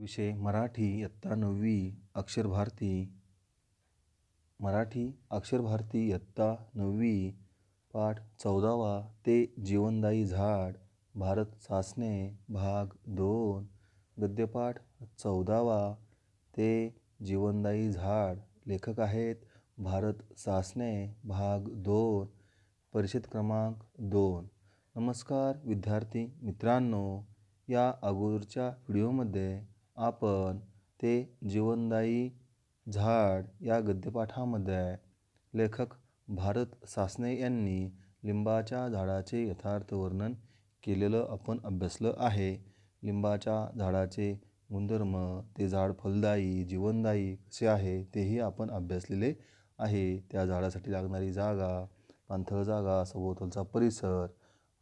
विषय मराठी इयत्ता नववी अक्षरभारती मराठी अक्षरभारती इयत्ता नववी पाठ चौदावा ते जीवनदायी झाड भारत सासणे भाग दोन. गद्यपाठ चौदावा ते जीवनदायी झाड. लेखक आहेत भारत सासणे भाग दोन परिषद क्रमांक दोन. नमस्कार विद्यार्थी मित्रांनो या अगोदरच्या व्हिडिओमध्ये आपण ते जीवनदायी झाड या गद्यपाठामध्ये लेखक भारत सासने यांनी लिंबाच्या झाडाचे यथार्थ वर्णन केलेलं आपण अभ्यासलं आहे. लिंबाच्या झाडाचे गुणधर्म ते झाड फलदायी जीवनदायी कसे आहे तेही आपण अभ्यासलेले आहे. त्या झाडासाठी लागणारी जागा पाणथळ जागा सभोवतालचा परिसर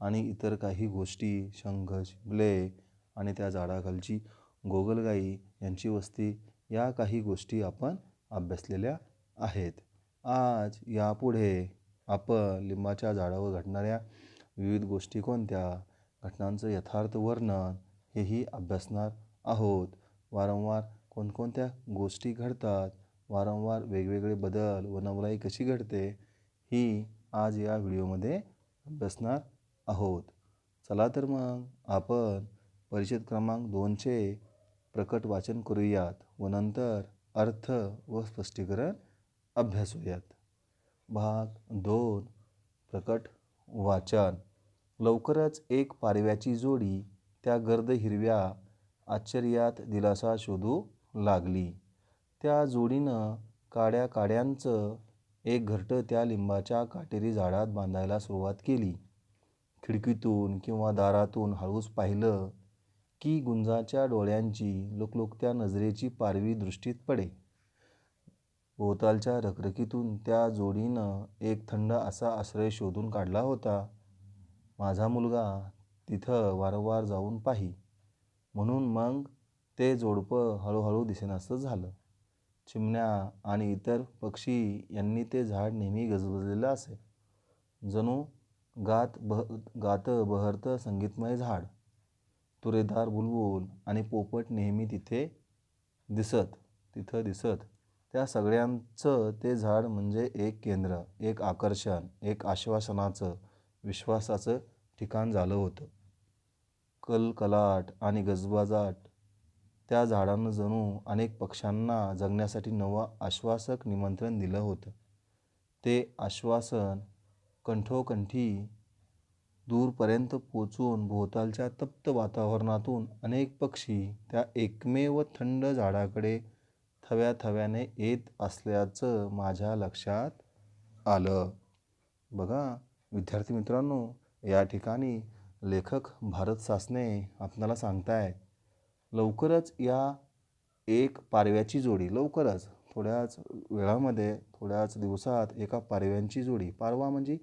आणि इतर काही गोष्टी शंख शिंपले आणि त्या झाडाखालची गोगलगाई यांची वस्ती या काही गोष्टी आपण अभ्यासलेल्या आहेत. आज यापुढे आपण लिंबाच्या झाडावर घडणाऱ्या विविध गोष्टी कोणत्या? घटनांचं यथार्थ वर्णन हेही अभ्यासणार आहोत. वारंवार कोणकोणत्या गोष्टी घडतात? वारंवार वेगवेगळे बदल व नवलाई कशी घडते? ही आज या व्हिडिओमध्ये अभ्यासणार आहोत. चला तर मग आपण परिषद क्रमांक दोनचे प्रकट वाचन करूयात व नंतर अर्थ व स्पष्टीकरण अभ्यासूयात भाग दोन प्रकट वाचन. लवकरच एक पारव्याची जोडी त्या गर्द हिरव्या आश्चर्यात दिलासा शोधू लागली. त्या जोडीनं काड्या काड्यांचं एक घरटं त्या लिंबाच्या काटेरी झाडात बांधायला सुरुवात केली. खिडकीतून किंवा दारातून हळूच पाहिलं की गुंजाच्या डोळ्यांची लुकलुकत्या नजरेची पारवी दृष्टीत पडे. भोवतालच्या रखरखीतून त्या जोडीनं एक थंड असा आश्रय शोधून काढला होता. माझा मुलगा तिथं वारंवार जाऊन पाही. म्हणून मग ते जोडपं हळूहळू दिसेनासं झालं. चिमण्या आणि इतर पक्षी यांनी ते झाड नेहमी गजबजलेलं असे. जणू गात बह गातं बहरतं संगीतमय झाड. तुरेदार बुलबुल आणि पोपट नेहमी तिथे दिसत तिथं दिसत. त्या सगळ्यांचं ते झाड म्हणजे एक केंद्र एक आकर्षण एक आश्वासनाचं विश्वासाचं ठिकाण झालं होतं. कलकलाट आणि गजबाजाट त्या झाडानं जणू अनेक पक्ष्यांना जगण्यासाठी नवं आश्वासक निमंत्रण दिलं होतं. ते आश्वासन कंठोकंठी दूरपर्यंत पोचून भोवतालच्या तप्त वातावरणातून अनेक पक्षी त्या एकमेव थंड झाडाकडे थव्या थव्याने येत असल्याचं माझ्या लक्षात आलं. बघा विद्यार्थी मित्रांनो या ठिकाणी लेखक भारत सासने आपणाला सांगतायत लवकरच या एक पारव्याची जोडी लवकरच थोड्याच वेळामध्ये थोड्याच दिवसात एका पारव्यांची जोडी पारवा म्हणजे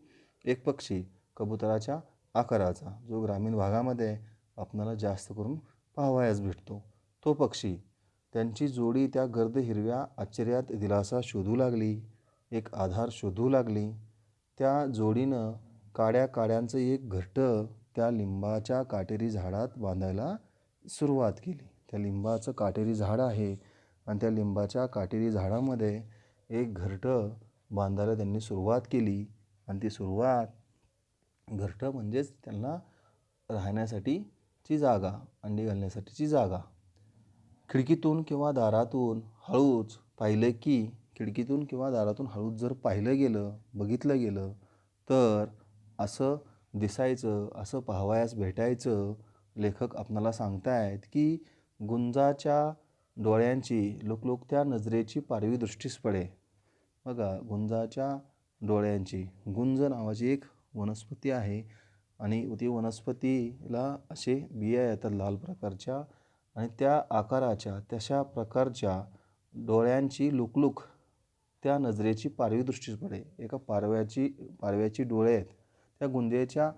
एक पक्षी कबुतराच्या आकाराचा जो ग्रामीण भागामध्ये आपणाला जास्त करून पाहावयास भेटतो. तो पक्षी त्यांची जोडी त्या गर्द हिरव्या आश्चर्यात दिलासा शोधू लागली. एक आधार शोधू लागली. त्या जोडीनं काड्या काड्यांचं एक घरटं त्या लिंबाच्या काटेरी झाडात बांधायला सुरुवात केली. त्या लिंबाचं काटेरी झाड आहे आणि त्या लिंबाच्या काटेरी झाडामध्ये एक घरटं बांधायला त्यांनी सुरुवात केली. आणि ती सुरुवात घरटं म्हणजेच त्यांना राहण्यासाठीची जागा अंडी घालण्यासाठीची जागा. खिडकीतून किंवा दारातून हळूच पाहिलं की खिडकीतून किंवा दारातून हळूच जर पाहिलं गेलं बघितलं गेलं तर असं दिसायचं असं पाहावयास भेटायचं लेखक आपणाला सांगतायत की गुंजाच्या डोळ्यांची लुकलुकत्या नजरेची पारवी दृष्टीस पडे. बघा गुंजाच्या डोळ्यांची गुंज नावाची एक वनस्पती आहे. आणि ती वनस्पतीला असे बिया येतात लाल प्रकारच्या आणि त्या आकाराच्या तशा प्रकारच्या डोळ्यांची लुकलुक त्या नजरेची पारवी दृष्टीस पडे एका पारव्याची पारव्याची डोळे आहेत. त्या गुंजेच्या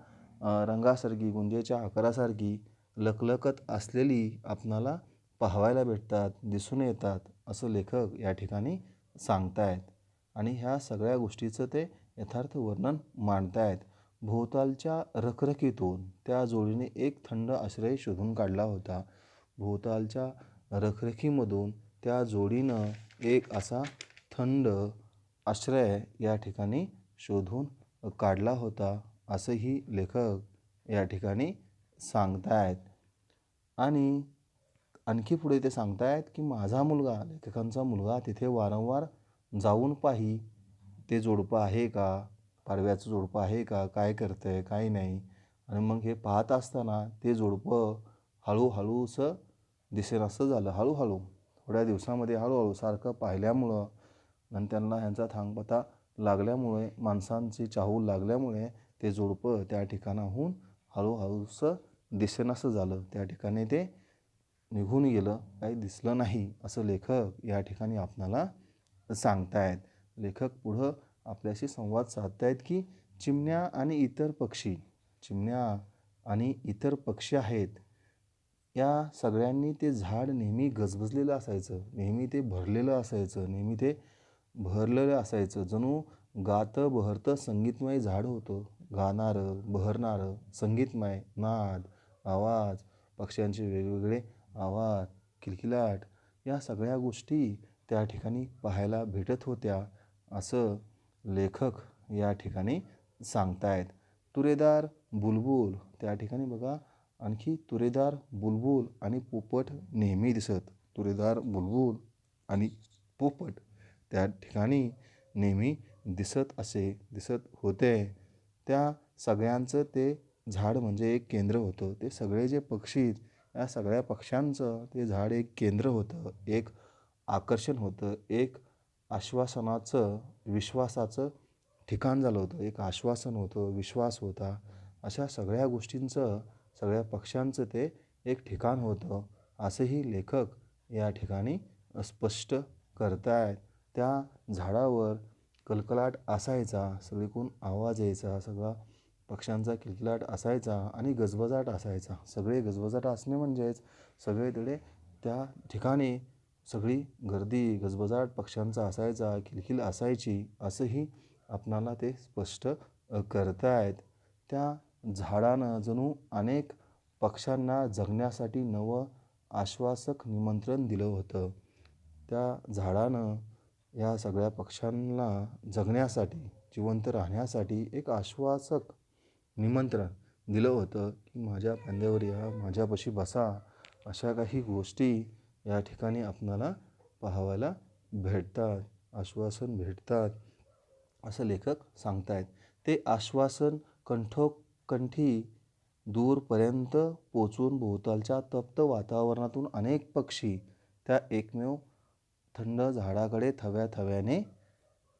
रंगासारखी गुंजेच्या आकारासारखी लकलकत असलेली आपणाला पाहायला भेटतात दिसून येतात असं लेखक या ठिकाणी सांगतायत. आणि ह्या सगळ्या गोष्टीचं ते यथार्थ वर्णन मांडतायत. भोवतालच्या रखरखीतून त्या जोडीने एक थंड आश्रय शोधून काढला होता. भोवतालच्या रखरखीमधून त्या जोडीनं एक असा थंड आश्रय या ठिकाणी शोधून काढला होता असंही लेखक या ठिकाणी सांगतायत. आणि आणखी पुढे ते सांगतायत की माझा मुलगा लेखकांचा मुलगा तिथे वारंवार जाऊन पाही. ते जोडपं आहे का? पारव्याचं जोडपं आहे का? काय करतं आहे काय नाही? आणि मग हे पाहत असताना ते जोडपं हळूहळू असं दिसेनासं झालं हळूहळू. थोड्या दिवसामध्ये हळूहळू सारखं पाहिल्यामुळं आणि त्यांना ह्यांचा थांगपता लागल्यामुळे माणसांची चाहूल लागल्यामुळे ते जोडपं त्या ठिकाणाहून हळूहळूसं दिसेनासं झालं. त्या ठिकाणी ते निघून गेलं. काही दिसलं नाही असं लेखक या ठिकाणी आपणाला सांगतायत. लेखक पुढं आपल्याशी संवाद साधतायत की चिमण्या आणि इतर पक्षी चिमण्या आणि इतर पक्षी आहेत या सगळ्यांनी ते झाड नेहमी गजबजलेलं असायचं नेहमी ते भरलेलं असायचं नेहमी ते भरलेलं असायचं. जणू गातं बहरतं संगीतमय झाड होतं. गाणारं बहरणारं संगीतमय नाद आवाज पक्ष्यांचे वेगवेगळे आवाज किलकिलाट या सगळ्या गोष्टी त्या ठिकाणी पाहायला भेटत होत्या. असं लेखक या ठिकाणी सांगतायत. तुरेदार बुलबुल त्या ठिकाणी बघा आणखी तुरेदार बुलबुल आणि पोपट नेहमी दिसत. तुरेदार बुलबुल आणि पोपट त्या ठिकाणी नेहमी दिसत असे दिसत होते. त्या सगळ्यांचं ते झाड म्हणजे एक केंद्र होतं. ते सगळे जे पक्षी या सगळ्या पक्ष्यांचं ते झाड एक केंद्र होतं. एक आकर्षण होतं. एक आश्वासनाचं विश्वासाचं ठिकाण झालं होतं. एक आश्वासन होतं विश्वास होता. अशा सगळ्या गोष्टींचं सगळ्या पक्ष्यांचं ते एक ठिकाण होतं. असंही लेखक या ठिकाणी स्पष्ट करतायत. त्या झाडावर कलकलाट असायचा सगळीकडून आवाज यायचा सगळा पक्ष्यांचा किलकिलाट असायचा आणि गजबजाट असायचा. सगळे गजबजाट असणे म्हणजेच सगळे तिकडे त्या ठिकाणी सगळी गर्दी गजबजाट पक्ष्यांचा असायचा किलकिल असायची असंही आपणाला ते स्पष्ट करतायत. त्या झाडानं जणू अनेक पक्ष्यांना जगण्यासाठी नवं आश्वासक निमंत्रण दिलं होतं. त्या झाडानं या सगळ्या पक्ष्यांना जगण्यासाठी जिवंत राहण्यासाठी एक आश्वासक निमंत्रण दिलं होतं की माझ्या फांद्यावर या माझ्यापाशी बसा अशा काही गोष्टी या ठिकाणी आपणाला पाहावायला भेटतात आश्वासन भेटतात असं लेखक सांगतायत. ते आश्वासन कंठोकंठी दूरपर्यंत पोचून भोवतालच्या तप्त वातावरणातून अनेक पक्षी त्या एकमेव थंड झाडाकडे थव्या थव्याने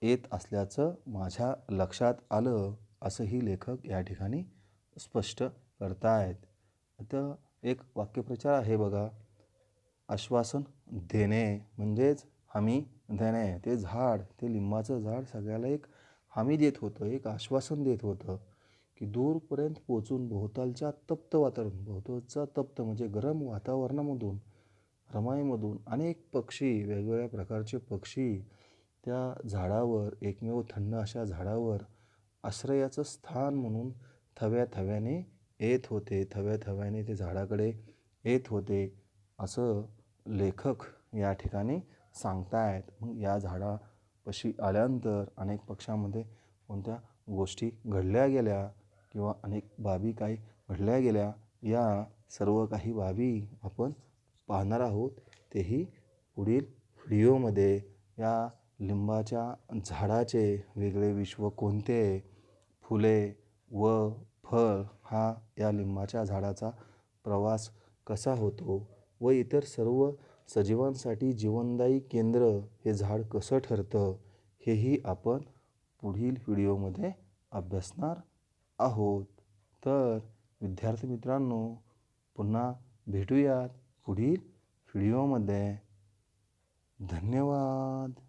येत असल्याचं माझ्या लक्षात आलं असंही लेखक या ठिकाणी स्पष्ट करतायत. आता एक वाक्यप्रचार आहे बघा. आश्वासन देणे म्हणजेच हमी देणे ते झाड ते लिंबाचं झाड सगळ्याला एक हमी देत होतं एक आश्वासन देत होतं की दूरपर्यंत पोचून भोवतालच्या तप्त वातावरण भोवतालचा तप्त म्हणजे गरम वातावरणामधून रमाईमधून अनेक पक्षी वेगवेगळ्या प्रकारचे पक्षी त्या झाडावर एकमेव थंड अशा झाडावर आश्रयाचं स्थान म्हणून थव्या थव्याने येत होते थव्या थव्याने ते झाडाकडे येत होते असं लेखक या ठिकाणी सांगतायत. मग या झाडापाशी आल्यानंतर अनेक पक्षामध्ये कोणत्या गोष्टी घडल्या गेल्या किंवा अनेक बाबी काही घडल्या गेल्या या सर्व काही बाबी आपण पाहणार आहोत. तेही पुढील व्हिडिओमध्ये. या लिंबाच्या झाडाचे वेगळे विश्व कोणते? फुले व फळ हा या लिंबाच्या झाडाचा प्रवास कसा होतो? व इतर सर्व सजीवांसाठी जीवनदायी केंद्र हे झाड कसं ठरतं हेही आपण पुढील व्हिडिओमध्ये अभ्यासणार आहोत. तर विद्यार्थी मित्रांनो पुन्हा भेटूयात पुढील व्हिडिओमध्ये. धन्यवाद!